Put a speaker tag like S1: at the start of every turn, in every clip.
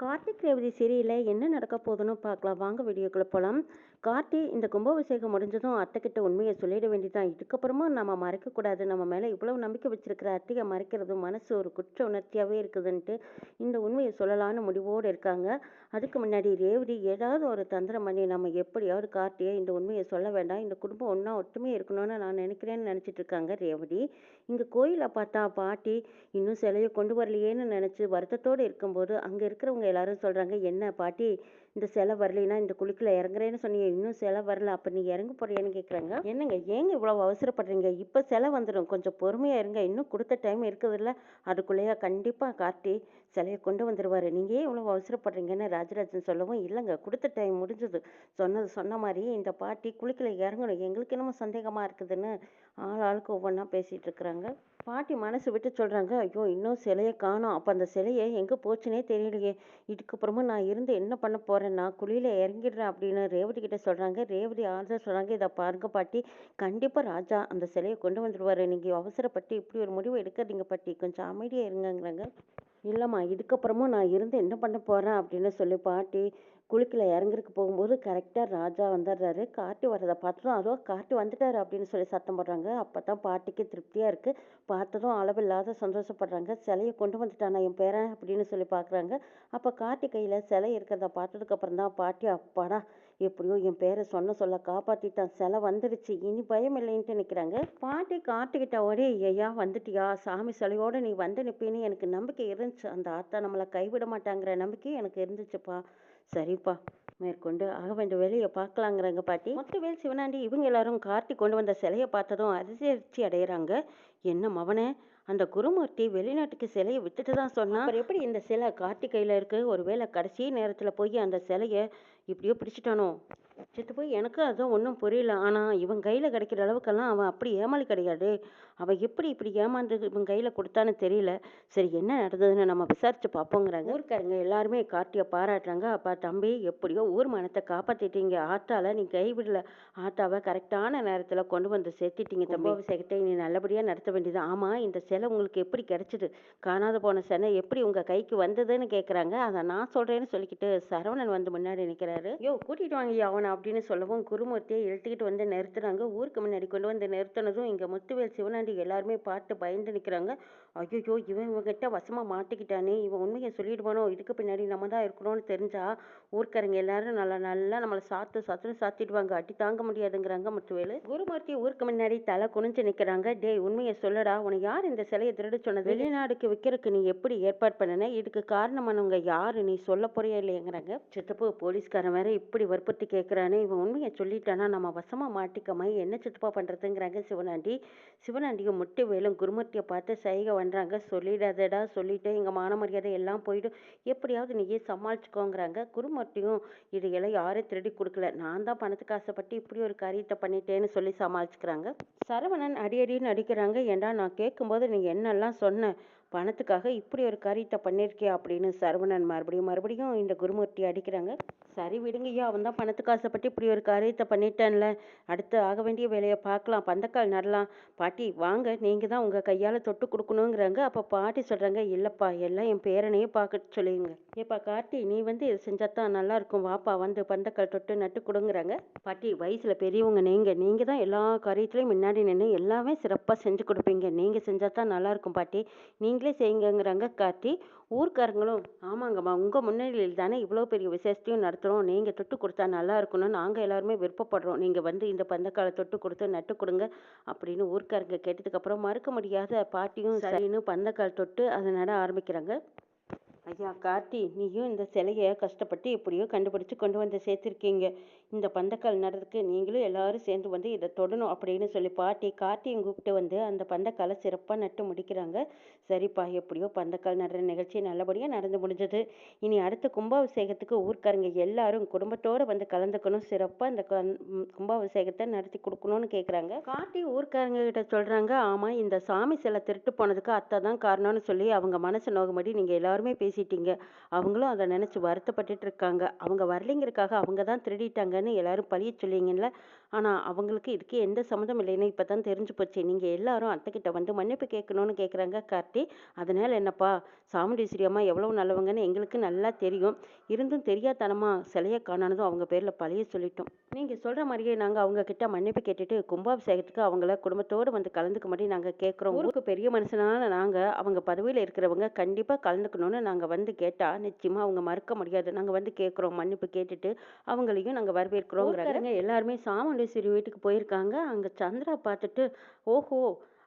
S1: கார்த்திக் ரேவதி சீரியலில் என்ன நடக்க போகுதுன்னு பார்க்கலாம். வாங்க வீடியோக்குள்ளே போகலாம் கார்த்தி இந்த கும்பாபிஷேகம் முடிஞ்சதும் அத்தைக்கிட்ட உண்மையை சொல்லிட வேண்டியதான் இதுக்கப்புறமும் நம்ம மறைக்கக்கூடாது நம்ம மேலே இவ்வளவு நம்பிக்கை வச்சிருக்கிற அத்தையை மறைக்கிறது மனசு ஒரு குற்ற உணர்ச்சியாகவே இருக்குதுன்ட்டு இந்த உண்மையை சொல்லலான்னு முடிவோடு இருக்காங்க. அதுக்கு முன்னாடி ரேவதி ஏதாவது ஒரு தந்திரம் பண்ணி நம்ம எப்படியாவது கார்த்தியை இந்த உண்மையை சொல்ல வேண்டாம். இந்த குடும்பம் ஒன்றா ஒற்றுமையாக இருக்கணும்னு நான் நினைக்கிறேன்னு நினச்சிட்டு இருக்காங்க ரேவதி. இங்கே கோயிலை பார்த்தா பாட்டி இன்னும் சிலையை கொண்டு வரலையேன்னு நினச்சி வருத்தத்தோடு இருக்கும்போது அங்கே இருக்கிறவங்க எல்லாரும் சொல்கிறாங்க என்ன பாட்டி இந்த சிலை வரலைன்னா இந்த குளிக்கில் இறங்குறேன்னு சொன்னீங்க இன்னும் சிலை வரல அப்போ நீ இறங்க போறியான்னு கேட்குறாங்க என்னங்க ஏங்க இவ்வளோ அவசரப்படுறீங்க? இப்போ சிலை வந்துடும் கொஞ்சம் பொறுமையாக இருங்க. இன்னும் கொடுத்த டைம் இருக்குதுல்ல. அதுக்குள்ளேயே கண்டிப்பாக காட்டி சிலையை கொண்டு வந்துடுவார் நீங்கள் ஏன் இவ்வளோ அவசரப்படுறீங்கன்னு ராஜராஜன் சொல்லவும் இல்லைங்க. கொடுத்த டைம் முடிஞ்சது. சொன்னது சொன்ன மாதிரி இந்த பாட்டி குளிக்கல இறங்கணும். எங்களுக்கு என்னமோ சந்தேகமாக இருக்குதுன்னு ஆள் ஆளுக்கு ஒவ்வொன்றா பேசிகிட்டு இருக்கிறாங்க. பாட்டி மனசு விட்டு சொல்கிறாங்க ஐயோ இன்னும் சிலையை காணோம். அப்போ அந்த சிலையை எங்கே போச்சுனே தெரியலையே. இதுக்கப்புறமா நான் இருந்து என்ன பண்ண போகிறேன் நான் குழியில் இறங்கிடுறேன் அப்படின்னு ரேவதி கிட்டே சொல்கிறாங்க ரேவதி ஆறுதல் சொல்கிறாங்க இதை பாருங்க பாட்டி. கண்டிப்பாக ராஜா அந்த சிலையை கொண்டு வந்துடுவார் நீங்கள் அவசரப்பட்டு இப்படி ஒரு முடிவு எடுக்காதீங்க பாட்டி. கொஞ்சம் அமைதியாக இருங்கங்கிறாங்க. இல்லைம்மா இதுக்கப்புறமும் நான் இருந்து என்ன பண்ண போகிறேன் அப்படின்னு சொல்லி பாட்டி குளிக்கில் இறங்குறதுக்கு போகும்போது கரெக்டாக ராஜா வந்துடுறாரு. காட்டி வர்றதை பார்த்ததும் அதோ காட்டி வந்துட்டாரு அப்படின்னு சொல்லி சத்தம் போடுறாங்க. அப்போ தான் பாட்டிக்கு திருப்தியாக இருக்குது பார்த்ததும் அளவில்லாத சந்தோஷப்படுறாங்க. சிலையை கொண்டு வந்துட்டானா என் பேரன் அப்படின்னு சொல்லி பார்க்குறாங்க அப்போ காட்டி கையில் சிலை இருக்கிறத பார்த்ததுக்கப்புறம் தான் பாட்டி அப்பாடா எப்படியோ என் பேரை சொன்ன சொல்ல காப்பாற்றிட்டான் சிலை வந்துடுச்சு. இனி பயம் இல்லைன்ட்டு நிற்கிறாங்க பாட்டி காட்டுக்கிட்ட ஓடி ஐயா வந்துட்டியா? சாமி சிலையோடு நீ வந்து நிற்பின்னு எனக்கு நம்பிக்கை இருந்துச்சு. அந்த ஆத்தா நம்மளை கைவிட மாட்டாங்கிற நம்பிக்கை எனக்கு இருந்துச்சுப்பா. சரிப்பா. மேற்கொண்டு ஆக வேண்டிய வேலையை பார்க்கலாங்கிறாங்க பாட்டி. மொத்தவேல் சிவனாண்டி இவங்க எல்லாரும் கார்த்தி கொண்டு வந்த சிலையை பார்த்ததும் அதிர்ச்சி அடையிறாங்க. என்ன மவனே? அந்த குருமூர்த்தி வெளிநாட்டுக்கு சிலையை விட்டுட்டு தான் சொன்னான். அப்புறம் எப்படி இந்த சிலை கார்த்தி கையில் இருக்கு? ஒருவேளை கடைசி நேரத்தில் போய் அந்த சிலையை இப்படியோ பிடிச்சிட்டானோ. செத்து போய் எனக்கு அதுவும் ஒன்றும் புரியல. ஆனால் இவன் கையில் கிடைக்கிற அளவுக்கெல்லாம் அவன் அப்படி ஏமாளி கிடையாது. அவன் எப்படி இப்படி ஏமாந்து இவன் கையில் கொடுத்தான்னு தெரியல. சரி என்ன நடந்ததுன்னு நம்ம விசாரித்து பார்ப்போங்கிறாங்க. ஊருக்காரங்க எல்லாருமே கார்த்தியை பாராட்டுறாங்க. அப்பா தம்பி எப்படியோ ஊர் மனத்தை காப்பாற்றிட்டீங்க ஆத்தால நீ கைவிடல ஆத்தாவை கரெக்டான நேரத்தில் கொண்டு வந்து சேர்த்திட்டீங்க. தம்பி. அபிஷேகத்தை நீ நல்லபடியாக நடத்த வேண்டியது. ஆமாம் இந்த சிலை உங்களுக்கு எப்படி கிடைச்சிது? காணாத போன சிலை எப்படி உங்கள் கைக்கு வந்ததுன்னு கேட்குறாங்க அதை நான் சொல்கிறேன்னு சொல்லிக்கிட்டு சரவணன் வந்து முன்னாடி நினைக்கிறேன் யோ கூட்டிகிட்டு வாங்கி அவனை அப்படின்னு சொல்லவும் குருமூர்த்தியை இழுத்துக்கிட்டு வந்து நிறுத்துறாங்க. ஊருக்கு முன்னாடி கொண்டு வந்து நிறுத்தினதும் இங்கே முத்துவேல் சிவனாண்டி எல்லாருமே பார்த்து பயந்து நிற்கிறாங்க ஐயோ இவன் இவங்கிட்ட வசமாக மாட்டிக்கிட்டானே. இவன் உண்மையை சொல்லிடுவானோ? இதுக்கு பின்னாடி நம்ம தான் இருக்கணும்னு தெரிஞ்சா ஊர்க்காரங்க எல்லாரும் நல்லா நல்லா நம்மளை சாத்து சாத்துன்னு சாத்திடுவாங்க. அடி தாங்க முடியாதுங்கிறாங்க முத்துவேலு. குருமூர்த்தி ஊருக்கு முன்னாடி தலை குனிஞ்சு நிற்கிறாங்க டேய் உண்மையை சொல்லடா. உனக்கு யார் இந்த சிலையை திருட சொன்னது? வெளிநாடுக்கு விற்கிறதுக்கு நீ எப்படி ஏற்பாடு பண்ணின? இதுக்கு காரணமானவங்க யாரு? நீ சொல்ல போறியா இல்லையாங்கிறாங்க. சித்தப்பு போலீஸ்காரன் வேற இப்படி வற்புறுத்தி கேட்கிறானே இவன் உண்மையை சொல்லிட்டானா? நம்ம வசமாக மாட்டிக்கமா? என்ன சித்தப்பா பண்ணுறதுங்கிறாங்க சிவனாண்டி. சிவனாண்டியும் முட்டு வேலும் குருமூர்த்தியை பார்த்து சைகை பண்ணுறாங்க சொல்லிடாதடா சொல்லிட்டு எங்கள் மான மரியாதை எல்லாம் போயிடும். எப்படியாவது நீயே சமாளிச்சுக்கோங்கிறாங்க. குருமூர்த்தியும் இதையெல்லாம் யாரும் திருடி கொடுக்கல. நான் தான் பணத்துக்கு ஆசைப்பட்டு இப்படி ஒரு காரியத்தை பண்ணிட்டேன்னு சொல்லி சமாளிச்சுக்கிறாங்க. சரவணன் அடி அடின்னு அடிக்கிறாங்க. ஏண்டா நான் கேட்கும்போது நீ என்னெல்லாம் சொன்ன? பணத்துக்காக இப்படி ஒரு காரியத்தை பண்ணியிருக்கியா அப்படின்னு சரவணன் மறுபடியும் மறுபடியும் இந்த குருமூர்த்தி அடிக்கிறாங்க. சரி விடுங்கய்யா அவன் தான் பணத்துக்கு ஆசைப்பட்டு இப்படி ஒரு காரியத்தை பண்ணிட்டேன்ல. அடுத்து ஆக வேண்டிய வேலையை பார்க்கலாம். பந்தக்கால் நடலாம். பாட்டி வாங்க நீங்கள் தான் உங்கள் கையால் தொட்டு கொடுக்கணுங்கிறாங்க. அப்போ பாட்டி சொல்கிறாங்க இல்லைப்பா எல்லாம் என் பேரனையே பார்க்க சொல்லுங்க ஏப்பா கார்த்தி நீ வந்து இது செஞ்சால் தான் நல்லா இருக்கும் வாப்பா வந்து பந்தக்கால் தொட்டு நட்டு கொடுங்குறாங்க. பாட்டி வயசில் பெரியவங்க நீங்கள் நீங்கள் தான் எல்லா காரியத்துலேயும் முன்னாடி நின்று எல்லாமே சிறப்பாக செஞ்சு கொடுப்பீங்க. நீங்கள் செஞ்சால் தான் நல்லாயிருக்கும் பாட்டி. நீங்கள் செய்யுங்கங்கிறாங்க. கார்த்தி ஊர்க்காரங்களும் ஆமாங்கம்மா உங்கள் முன்னிலையில் தானே இவ்வளோ பெரிய விசேஷத்தையும் நடத்துகிறோம் நீங்கள் தொட்டு கொடுத்தா நல்லா இருக்கணும் நாங்கள் எல்லாருமே விருப்பப்படுறோம். நீங்கள் வந்து இந்த பந்தக்காலை தொட்டு கொடுத்து நட்டு கொடுங்க அப்படின்னு ஊர்க்காரங்க கேட்டதுக்கப்புறம் மறுக்க முடியாத பாட்டியும் சரின்னு பந்தக்கால் தொட்டு அதை நட ஆரம்பிக்கிறாங்க. ஐயா கார்த்தி நீயும் இந்த சிலையை கஷ்டப்பட்டு எப்படியோ கண்டுபிடிச்சு கொண்டு வந்து சேர்த்துருக்கீங்க. இந்த பந்தக்கால் நடுறதுக்கு நீங்களும் எல்லாரும் சேர்ந்து வந்து இதை தொடணும் அப்படின்னு சொல்லி பாட்டி கார்த்தியும் கூப்பிட்டு வந்து அந்த பந்தக்காலை சிறப்பாக நட்டு முடிக்கிறாங்க. சரிப்பா எப்படியோ பந்தக்கால் நடுற நிகழ்ச்சி நல்லபடியாக நடந்து முடிஞ்சது. இனி அடுத்த கும்பாபிஷேகத்துக்கு ஊர்க்காரங்க எல்லாரும் குடும்பத்தோடு வந்து கலந்துக்கணும். சிறப்பாக இந்த கும்பாபிஷேகத்தை நடத்தி கொடுக்கணும்னு கேட்குறாங்க கார்த்தி ஊர்க்காரங்க கிட்ட சொல்கிறாங்க ஆமாம் இந்த சாமி சிலை திருட்டு போனதுக்கு அத்தை தான் காரணம்னு சொல்லி அவங்க மனசு நோகும்படி நீங்கள் எல்லாருமே பேசிட்டீங்க. அவங்களும் அதை நினச்சி வருத்தப்பட்டுட்டு இருக்காங்க. அவங்க வரலைங்கிறதுக்காக அவங்க தான் திருடிட்டாங்க. திருடிட்டாங்கன்னு எல்லாரும் பழிய சொல்லிங்கல்ல. ஆனால் அவங்களுக்கு இதுக்கு எந்த சம்மந்தம் இல்லைன்னு இப்போ தான் தெரிஞ்சு போச்சு. நீங்கள் எல்லாரும் அத்தைக்கிட்ட வந்து மன்னிப்பு கேட்கணும்னு கேட்குறாங்க கார்த்தி. அதனால என்னப்பா சாமுண்டீஸ்வரி அம்மா எவ்வளோ நல்லவங்கன்னு எங்களுக்கு நல்லா தெரியும். இருந்தும் தெரியாதனமா சிலையை காணானதும் அவங்க பேரில் பழைய சொல்லிட்டோம். நீங்கள் சொல்கிற மாதிரியே நாங்கள் அவங்க கிட்ட மன்னிப்பு கேட்டுட்டு கும்பாபிஷேகத்துக்கு அவங்கள குடும்பத்தோடு வந்து கலந்துக்க மாதிரி நாங்கள் கேட்குறோம் ஊருக்கு பெரிய மனுஷனால நாங்கள் அவங்க பதவியில் இருக்கிறவங்க கண்டிப்பாக கலந்துக்கணும்னு நாங்கள் வந்து கேட்டால் நிச்சயமாக அவங்க மறுக்க முடியாது. நாங்கள் வந்து கேட்குறோம் மன்னிப்பு கேட்டுட்டு அவங்களையும் நாங்கள் வரவேற்கிறோங்கிறாங்க. எல்லாருமே சாமுண்டீஸ்வரி வீட்டுக்கு போயிருக்காங்க. அங்கே சந்திரா பார்த்துட்டு ஓஹோ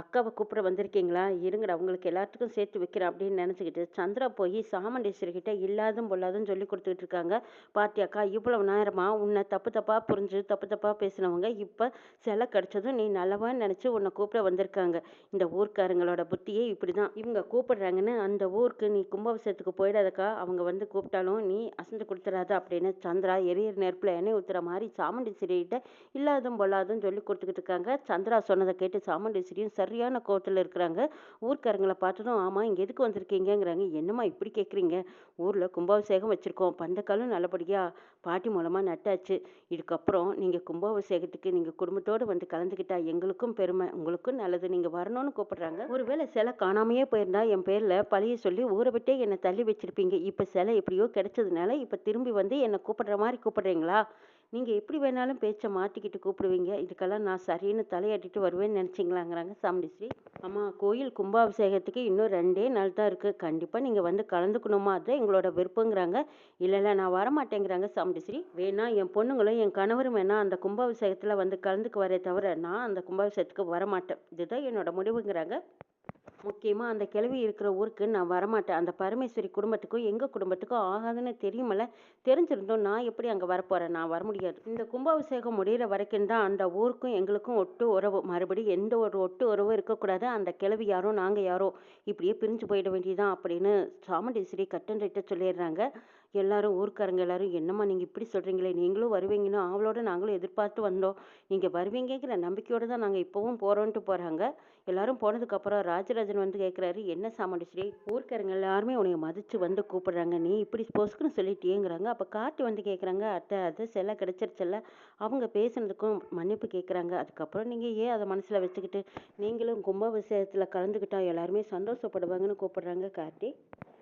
S1: அக்காவை கூப்பிட வந்திருக்கீங்களா? இருங்கடா உங்களுக்கு எல்லாத்துக்கும் சேர்த்து வைக்கிறேன் அப்படின்னு நினச்சிக்கிட்டு சந்திரா போய் சாமுண்டீஸ்வரி கிட்ட இல்லாதும் பொல்லாதும் சொல்லி கொடுத்துட்டு இருக்காங்க. பாத்தியாக்கா இவ்வளவு நேரமா உன்னை தப்பு தப்பா புரிஞ்சு தப்பு தப்பா பேசினவங்க இப்போ சிலை கிடைச்சதும் நீ நல்லவான்னு நினச்சி உன்னை கூப்பிட வந்திருக்காங்க. இந்த ஊர்க்காரங்களோட புத்தியே இப்படி தான் இவங்க கூப்பிடுறாங்கன்னு அந்த ஊருக்கு நீ கும்பாபிஷேகத்துக்கு போயிடாதக்கா. அவங்க வந்து கூப்பிட்டாலும் நீ அசந்து கொடுத்துடாத அப்படின்னு சந்திரா எரியர் நெருப்பில் எண்ணெய் ஊற்றுற மாதிரி சாமுண்டீஸ்வரிகிட்ட இல்லாதும் பொல்லாதும் சொல்லி கொடுத்துக்கிட்டு இருக்காங்க. சந்திரா சொன்னதை கேட்டு சாமுண்டீஸ்வரியும் சரியான கோவத்தில் இருக்கிறாங்க. ஊர்க்காரங்களை பார்த்ததும் ஆமாம் இங்கே எதுக்கு வந்திருக்கீங்கங்கிறாங்க. என்னம்மா இப்படி கேட்குறீங்க ஊரில் கும்பாபிஷேகம் வச்சுருக்கோம். பந்தக்காலும் நல்லபடியாக பாட்டி மூலமாக நட்டாச்சு. இதுக்கப்புறம் நீங்கள் கும்பாபிஷேகத்துக்கு நீங்கள் குடும்பத்தோடு வந்து கலந்துக்கிட்டா எங்களுக்கும் பெருமை. உங்களுக்கும் நல்லது. நீங்கள் வரணும்னு கூப்பிடுறாங்க. ஒருவேளை சிலை காணாமையே போயிருந்தா என் பேரில் பழைய சொல்லி ஊரை விட்டே என்னை தள்ளி வச்சிருப்பீங்க. இப்போ சிலை எப்படியோ கிடைச்சதுனால இப்போ திரும்பி வந்து என்னை கூப்பிடுற மாதிரி கூப்பிடுறீங்களா? நீங்கள் எப்படி வேணாலும் பேச்சை மாற்றிக்கிட்டு கூப்பிடுவீங்க? இதுக்கெல்லாம் நான் சரின்னு தலையாட்டிட்டு வருவேன்னு நினச்சிங்களாங்கிறாங்க சாமுண்டீஸ்வரி. அம்மா கோயில் கும்பாபிஷேகத்துக்கு இன்னும் ரெண்டே நாள் தான் இருக்குது கண்டிப்பாக நீங்கள் வந்து கலந்துக்கணுமா? அதுதான் எங்களோட விருப்பங்கிறாங்க. இல்லை இல்லை நான் வரமாட்டேங்கிறாங்க சாமுண்டீஸ்வரி. வேணா என் பொண்ணுங்களும் என் கணவரும் வேணா அந்த கும்பாபிஷேகத்தில் வந்து கலந்துக்கு வரே தவிர நான் அந்த கும்பாபிஷேகத்துக்கு வரமாட்டேன். இதுதான் என்னோட முடிவுங்கிறாங்க. முக்கியமாக அந்த கிழவி இருக்கிற ஊருக்கு நான் வரமாட்டேன். அந்த பரமேஸ்வரி குடும்பத்துக்கும் எங்கள் குடும்பத்துக்கும் ஆகாதுன்னு தெரியுமல்ல? தெரிஞ்சிருந்தோம் நான் எப்படி அங்கே வரப்போகிறேன் நான் வர முடியாது. இந்த கும்பாபிஷேகம் முடிகிற வரைக்கும் தான் அந்த ஊருக்கும் எங்களுக்கும் ஒட்டு உறவு. மறுபடியும் எந்த ஒரு ஒட்டு உறவும் இருக்கக்கூடாது. அந்த கிழவி யாரோ நாங்கள் யாரோ இப்படியே பிரிஞ்சு போயிட வேண்டியதான் அப்படின்னு சாமுண்டீஸ்வரி கட்டன் சொல்லிடுறாங்க. எல்லாரும் ஊர்க்காரங்க எல்லாரும் என்னம்மா நீங்கள் இப்படி சொல்கிறீங்களே நீங்களும் வருவீங்கன்னு அவளோட நாங்களும் எதிர்பார்த்து வந்தோம். நீங்கள் வருவீங்கிற நம்பிக்கையோடு தான் நாங்கள் இப்போவும் போகிறோன்ட்டு போகிறாங்க எல்லாரும் போனதுக்கப்புறம் ராஜராஜ ராஜராஜன் வந்து கேட்குறாரு என்ன சாமண்டிஸ்ரீ ஊர்க்காரங்க எல்லாருமே உன்னை மதித்து வந்து கூப்பிடுறாங்க. நீ இப்படி பொசுக்குன்னு சொல்லிட்டேங்கிறாங்க அப்போ காட்டு வந்து கேட்குறாங்க அத்தை அது செல்ல கிடைச்சிருச்சல்ல. அவங்க பேசுனதுக்கும் மன்னிப்பு கேட்குறாங்க அதுக்கப்புறம் நீங்கள் ஏன் அதை மனசில் வச்சுக்கிட்டு நீங்களும் கும்பாபிஷேகத்தில் கலந்துக்கிட்டால் எல்லாருமே சந்தோஷப்படுவாங்கன்னு கூப்பிடுறாங்க கார்த்தி?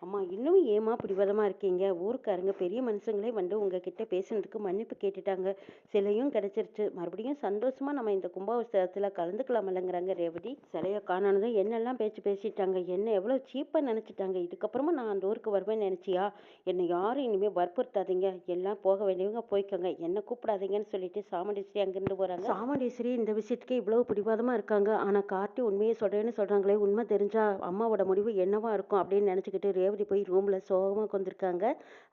S1: அம்மா இன்னும் ஏமா பிடிவாதமாக இருக்கீங்க? ஊருக்காரங்க பெரிய மனுஷங்களே வந்து உங்ககிட்ட பேசுனதுக்கு மன்னிப்பு கேட்டுட்டாங்க. சிலையும் கிடச்சிருச்சு. மறுபடியும் சந்தோஷமாக நம்ம இந்த கும்பாபிஷேகத்தில் கலந்துக்கலாமல்லங்கிறாங்க ரேவதி. சிலையை காணானதும் என்னெல்லாம் பேச்சு பேசிட்டாங்க? என்ன எவ்வளோ சீப்பாக நினச்சிட்டாங்க? இதுக்கப்புறமா நான் அந்த ஊருக்கு வருவேன் நினச்சியா? என்னை யாரும் இனிமேல் வற்புறுத்தாதீங்க. எல்லாம் போக வேண்டியவங்க போய்க்கோங்க. என்னை கூப்பிடாதீங்கன்னு சொல்லிட்டு சாமுண்டீஸ்வரி அங்கேருந்து போகிறாங்க சாமுண்டீஸ்வரி இந்த விஷயத்துக்கு இவ்வளோ பிடிவாதமாக இருக்காங்க. ஆனால் கார்த்தி உண்மையை சொல்கிறேன்னு சொல்கிறாங்களே உண்மை தெரிஞ்சா அம்மாவோட முடிவு என்னவா இருக்கும் அப்படின்னு நினச்சிக்கிட்டு ரேவதி ரேவதி போய் ரூமில் சோகமாக உட்காந்துருக்காங்க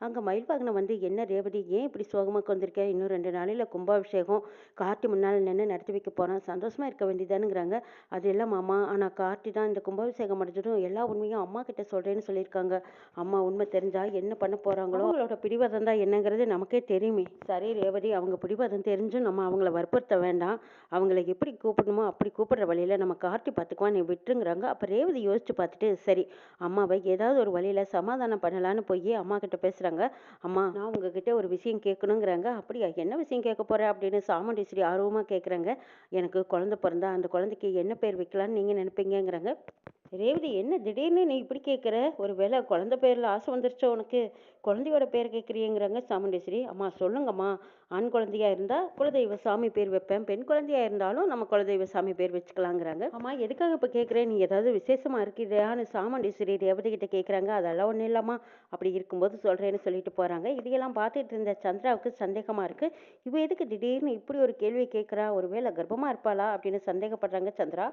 S1: அங்கே மயில்வாகனம் வந்து என்ன ரேவதி ஏன் இப்படி சோகமாக உட்காந்துருக்க இன்னும் ரெண்டு நாளில் கும்பாபிஷேகம் கார்த்தி முன்னால் நின்று நடத்தி வைக்க போகிறோம் சந்தோஷமாக இருக்க வேண்டியதானுங்கிறாங்க அது எல்லாம் மாமா ஆனால் கார்த்தி தான் இந்த கும்பாபிஷேகம் முடிஞ்சதும் எல்லா உண்மையும் அம்மா கிட்ட சொல்கிறேன்னு சொல்லியிருக்காங்க. அம்மா உண்மை தெரிஞ்சால் என்ன பண்ண போகிறாங்களோ அவங்களோட பிடிவாதம் தான் என்னங்கிறது நமக்கே தெரியுமே. சரி ரேவதி அவங்க பிடிவாதம் தெரிஞ்சும் நம்ம அவங்கள வற்புறுத்த வேண்டாம். அவங்கள எப்படி கூப்பிடணுமோ அப்படி கூப்பிடுற வழியில் நம்ம கார்த்தி பார்த்துக்குவான் நீ விட்டுருங்கிறாங்க. அப்போ ரேவதி யோசிச்சு பார்த்துட்டு சரி அம்மாவை ஏதாவது ஒரு வழி வழியில் சமாதானம் பண்ணலான்னு போய் அம்மா கிட்ட பேசுகிறாங்க அம்மா நான் உங்ககிட்ட ஒரு விஷயம் கேட்கணுங்கிறாங்க. அப்படியா? என்ன விஷயம் கேட்க போகிற அப்படின்னு சாமுண்டீஸ்வரி ஆர்வமாக கேட்குறாங்க எனக்கு குழந்த பிறந்தா அந்த குழந்தைக்கு என்ன பேர் வைக்கலான்னு நீங்கள் நினைப்பீங்கிறாங்க ரேவதி என்ன திடீர்னு நீ இப்படி கேட்குற ஒரு வேளை குழந்த பேரில் ஆசை வந்துருச்சோ உனக்கு? குழந்தையோட பேர் கேட்குறீங்கிறாங்க சாமுண்டேஸ்வரி. அம்மா சொல்லுங்கம்மா. ஆண் குழந்தையா இருந்தால் குலதெய்வ சாமி பேர் வைப்பேன். பெண் குழந்தையா இருந்தாலும் நம்ம குலதெய்வ சாமி பேர் வச்சுக்கலாங்கிறாங்க. அம்மா எதுக்காக இப்போ கேட்குறேன் நீ ஏதாவது விசேஷமாக இருக்கிறியான்னு சாமுண்டேஸ்வரி ரேவதி கிட்ட கேட்குறாங்க அதெல்லாம் ஒன்றும் இல்லாமா அப்படி இருக்கும்போது சொல்கிறேன்னு சொல்லிட்டு போகிறாங்க இதையெல்லாம் பார்த்துட்டு இருந்த சந்திராவுக்கு சந்தேகமாக இருக்குது இவ எதுக்கு திடீர்னு இப்படி ஒரு கேள்வி கேட்குறா ஒருவேளை கர்ப்பமாக இருப்பாளா? அப்படின்னு சந்தேகப்படுறாங்க சந்திரா.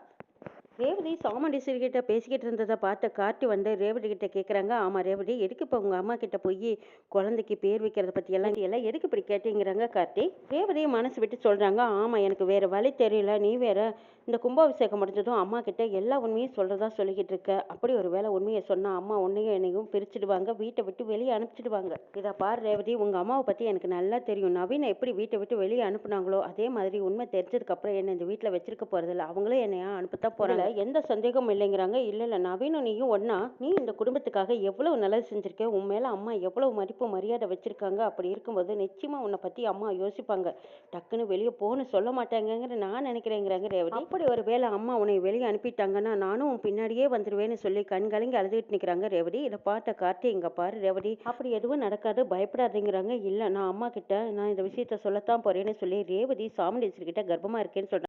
S1: ரேவதி சாமுண்டீஸ்வரி கிட்ட பேசிக்கிட்டு இருந்ததை பார்த்த காட்டி வந்து ரேவதி கிட்ட கேட்குறாங்க ஆமாம் ரேவதி எதுக்கு இப்போ உங்கள் அம்மா கிட்ட போய் குழந்தைக்கு பேர் வைக்கிறத பற்றி எல்லாம் எல்லாம் எதுக்கு இப்படி கேட்டீங்கிறாங்க கார்த்தி? ரேவதி மனசு விட்டு சொல்கிறாங்க ஆமாம் எனக்கு வேறு வழி தெரியல. நீ வேற இந்த கும்பாபிஷேகம் முடிஞ்சதும் அம்மா கிட்ட எல்லா உண்மையும் சொல்கிறதா சொல்லிக்கிட்டு இருக்க. அப்படி ஒரு வேலை உண்மையை சொன்னால் அம்மா உன்னையும் என்னையும் பிரிச்சிடுவாங்க வீட்டை விட்டு வெளியே அனுப்பிச்சிடுவாங்க. இதை பார் ரேவதி உங்கள் அம்மாவை பற்றி எனக்கு நல்லா தெரியும். நவீனை எப்படி வீட்டை விட்டு வெளியே அனுப்புனாங்களோ அதே மாதிரி உண்மை தெரிஞ்சதுக்கப்புறம் என்னை இந்த வீட்டில் வச்சிருக்க போகிறதில்ல அவங்களே என்னையா அனுப்பத்தான் போகிறாங்க எந்த சந்தேகமும் இல்லைங்கிறாங்க. இல்லை இல்லை நவீனும் நீயும் ஒன்றா நீ இந்த குடும்பத்துக்காக எவ்வளவு நல்லது செஞ்சுருக்க? உன் மேலே அம்மா எவ்வளவு மதிப்பு மரியாதை வச்சுருக்காங்க? அப்படி இருக்கும்போது நிச்சயமாக உன்னை பற்றி அம்மா யோசிப்பாங்க. டக்குன்னு வெளியே போன்னு சொல்ல மாட்டாங்கங்கிற நான் நினைக்கிறேங்கிறாங்க ரேவதி. அப்படி ஒரு வேளை அம்மா உன்னை வெளியே அனுப்பிட்டாங்கன்னா நானும் உன் பின்னாடியே வந்துடுவேன்னு சொல்லி கண் கலங்கி அழுதுகிட்டு நிற்கிறாங்க ரேவதி. இதை பார்த்த கார்த்தி இங்கே பாரு ரேவதி. அப்படி எதுவும் நடக்காது பயப்படாதீங்கிறாங்க. இல்லை நான் அம்மா கிட்ட நான் இந்த விஷயத்த சொல்லத்தான் போறேன்னு சொல்லி ரேவதி சாமி கிட்ட கர்ப்பமாக இருக்கேன்னு சொல்கிறாங்க